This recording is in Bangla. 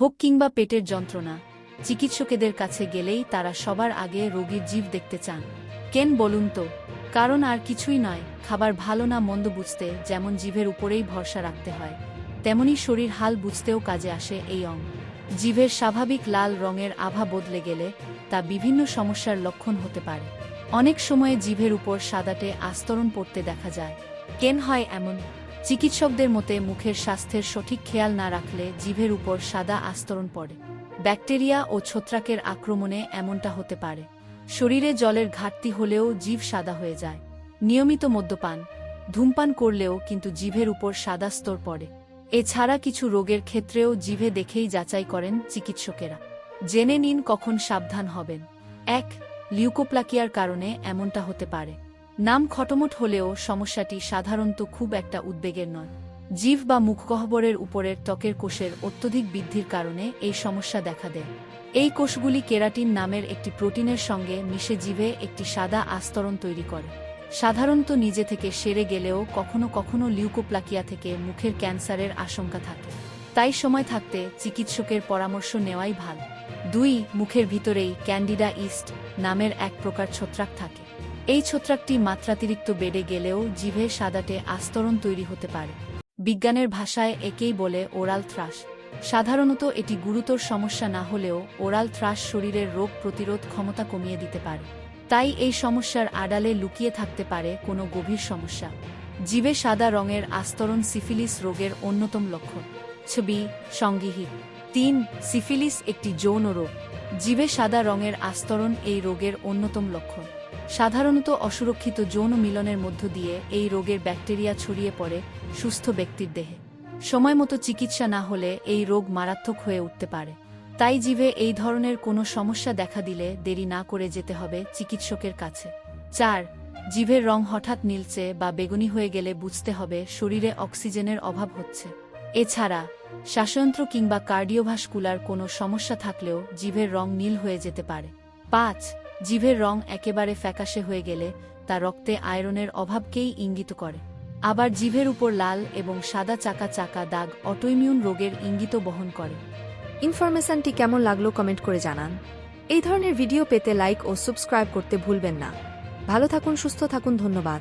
হোক কিংবা পেটের যন্ত্রণা, চিকিৎসকেদের কাছে গেলেই তারা সবার আগে রোগীর জীব দেখতে চান। কেন বলুন তো, কারণ আর কিছুই নয়, খাবার ভালো না মন্দ বুঝতে যেমন জিভের উপরেই ভরসা রাখতে হয়, তেমনি শরীর হাল বুঝতেও কাজে আসে এই অঙ্গ। জিভের স্বাভাবিক লাল রঙের আভা বদলে গেলে তা বিভিন্ন সমস্যার লক্ষণ হতে পারে। অনেক সময়ে জিভের উপর সাদাটে আস্তরণ পড়তে দেখা যায়। কেন হয় এমন? চিকিৎসকদের মতে, মুখের স্বাস্থ্যের সঠিক খেয়াল না রাখলে জিভের উপর সাদা আস্তরণ পড়ে। ব্যাকটেরিয়া ও ছত্রাকের আক্রমণে এমনটা হতে পারে। শরীরে জলের ঘাটতি হলেও জিভ সাদা হয়ে যায়। নিয়মিত মদ্যপান, ধূমপান করলেও কিন্তু জিভের উপর সাদা স্তর পড়ে। এছাড়া কিছু রোগের ক্ষেত্রেও জিভে দেখেই যাচাই করেন চিকিৎসকেরা। জেনে নিন কখন সাবধান হবেন। এক, লিউকোপ্লাকিয়ার কারণে এমনটা হতে পারে। নাম খটমট হলেও সমস্যাটি সাধারণত খুব একটা উদ্বেগের নয়। জিভ বা মুখগহ্বরের উপরের ত্বকের কোষের অত্যধিক বৃদ্ধির কারণে এই সমস্যা দেখা দেয়। এই কোষগুলি কেরাটিন নামের একটি প্রোটিনের সঙ্গে মিশে জিভে একটি সাদা আস্তরণ তৈরি করে। সাধারণত নিজে থেকে সেরে গেলেও কখনো কখনো লিউকোপ্লাকিয়া থেকে মুখের ক্যান্সারের আশঙ্কা থাকে। তাই সময় থাকতে চিকিৎসকের পরামর্শ নেওয়াই ভালো। দুই, মুখের ভিতরেই ক্যান্ডিডা ইস্ট নামের এক প্রকার ছত্রাক থাকে। এই ছত্রাকটি মাত্রাতিরিক্ত বেড়ে গেলেও জিভে সাদাটে আস্তরণ তৈরি হতে পারে। বিজ্ঞানের ভাষায় একেই বলে ওরাল থ্রাস সাধারণত এটি গুরুতর সমস্যা না হলেও ওরাল থ্রাস শরীরের রোগ প্রতিরোধ ক্ষমতা কমিয়ে দিতে পারে। তাই এই সমস্যার আড়ালে লুকিয়ে থাকতে পারে কোনো গভীর সমস্যা। জীবে সাদা রঙের আস্তরণ সিফিলিস রোগের অন্যতম লক্ষণ। ছবি সঙ্গীহিত তিন, সিফিলিস একটি যৌন রোগ। জীবে সাদা রঙের আস্তরণ এই রোগের অন্যতম লক্ষণ। সাধারণত অসুরক্ষিত যৌন মিলনের মধ্য দিয়ে এই রোগের ব্যাকটেরিয়া ছড়িয়ে পড়ে সুস্থ ব্যক্তির দেহে। সময়মতো চিকিৎসা না হলে এই রোগ মারাত্মক হয়ে উঠতে পারে। তাই জিভে এই ধরনের কোনো সমস্যা দেখা দিলে দেরি না করে যেতে হবে চিকিৎসকের কাছে। চার জিভের রং হঠাৎ নীলচে বা বেগুনি হয়ে গেলে বুঝতে হবে শরীরে অক্সিজেনের অভাব হচ্ছে। এছাড়া, শ্বাসযন্ত্র কিংবা কার্ডিওভাস্কুলার কোনো সমস্যা থাকলেও জিভের রং নীল হয়ে যেতে পারে। পাঁচ, জিভের রং একেবারে ফ্যাকাশে হয়ে গেলে তা রক্তে আয়রনের অভাবকেই ইঙ্গিত করে। আবার জিভের উপর লাল এবং সাদা চাকা চাকা দাগ অটোইমিউন রোগের ইঙ্গিত বহন করে। ইনফরমেশনটি কেমন লাগল কমেন্ট করে জানান। এই ধরনের ভিডিও পেতে লাইক ও সাবস্ক্রাইব করতে ভুলবেন না। ভালো থাকুন, সুস্থ থাকুন, ধন্যবাদ।